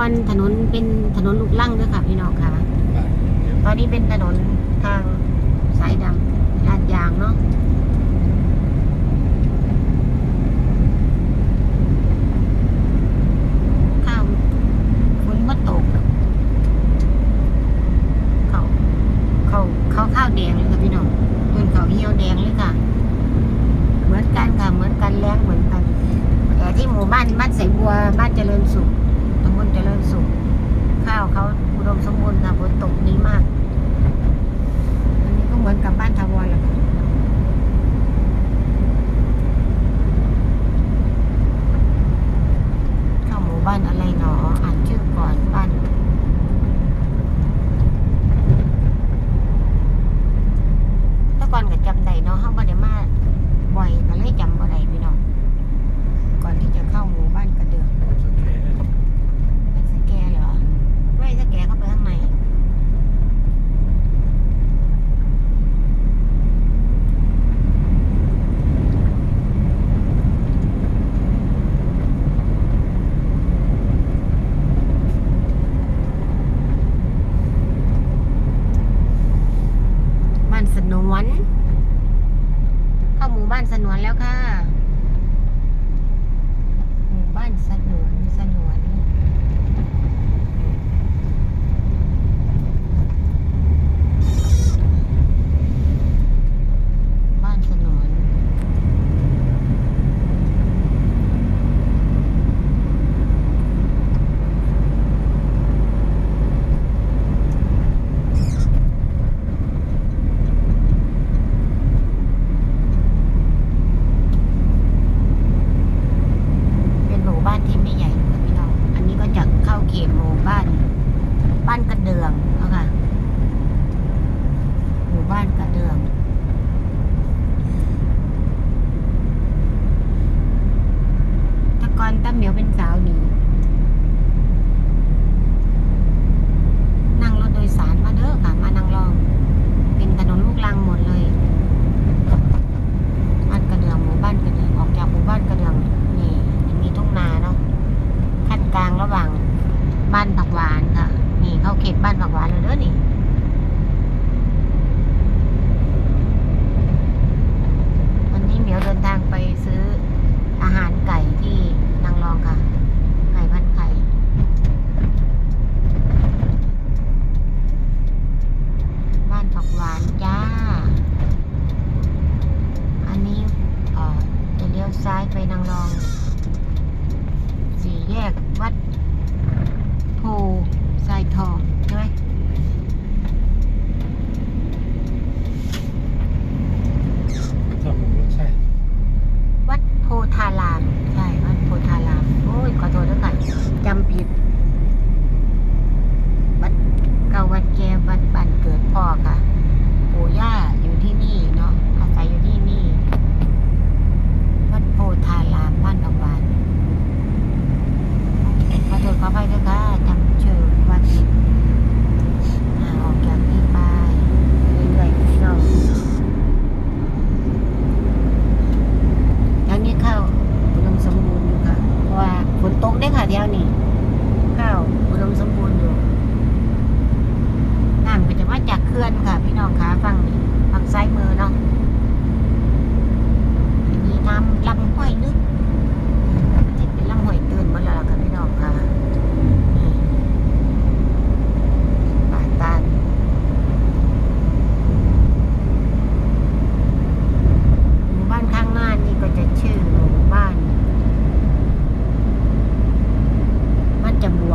ก่อนถนนเป็นถนนลูกลั่งด้วยค่ะพี่น้องค่ะ ตอนนี้เป็นถนนทางสายดำลาดยางเนาะ นวน เข้าหมู่บ้านสนวนแล้วค่ะ na lang.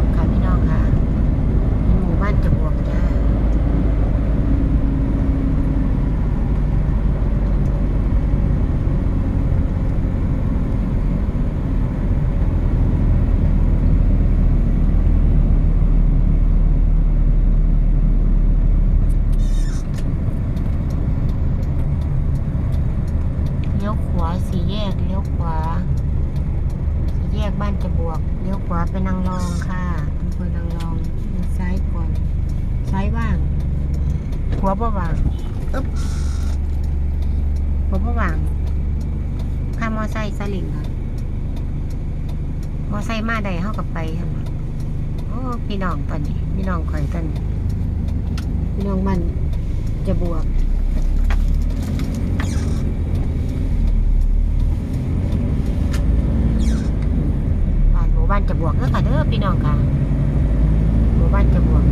วงค่ะพี่น้องค่ะ หมู่บ้านจบ มอไซค์มาใดเข้ากับไปหั่นโอ้พี่น้องตอนนี้พี่น้องข่อยตอนนี้พี่น้องมันจะบวกบ้านหมู่บ้านจะบวกเด้อค่ะเด้อพี่น้องค่ะหมู่บ้านจะบวก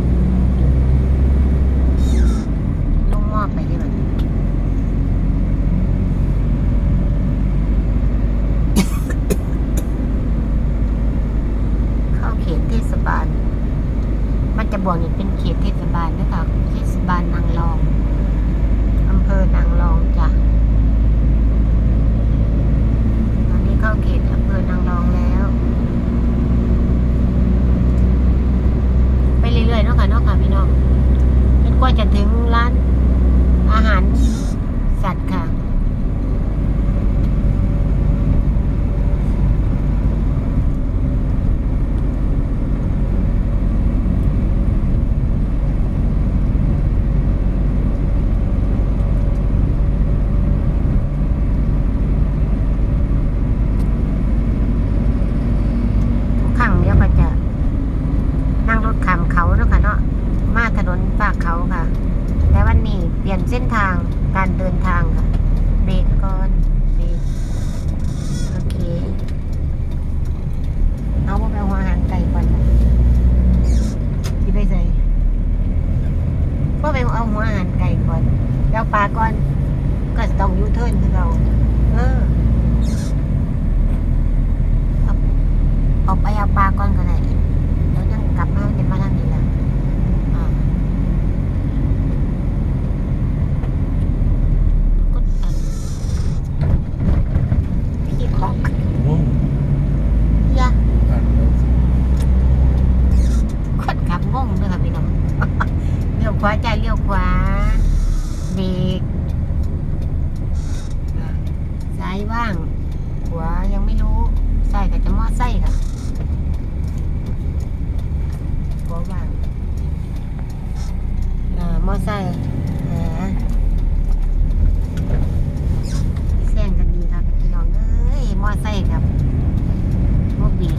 างขวายังไม่รู้ใส่กับจะมอไส้ค่ะขวาว่างมอไส้แซงกันดีครับพี่องเอ้ยมอไส้ครับพวกบี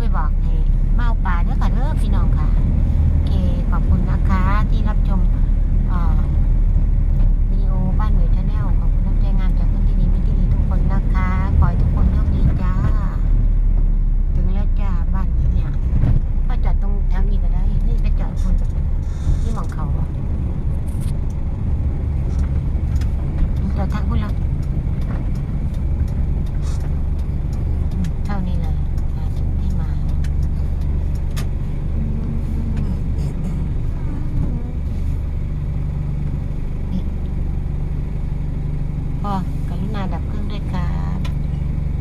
ไปบอกให้มาเอาป่าเด้อค่ะเลิกพี่น้องค่ะโอเคขอบคุณนะคะที่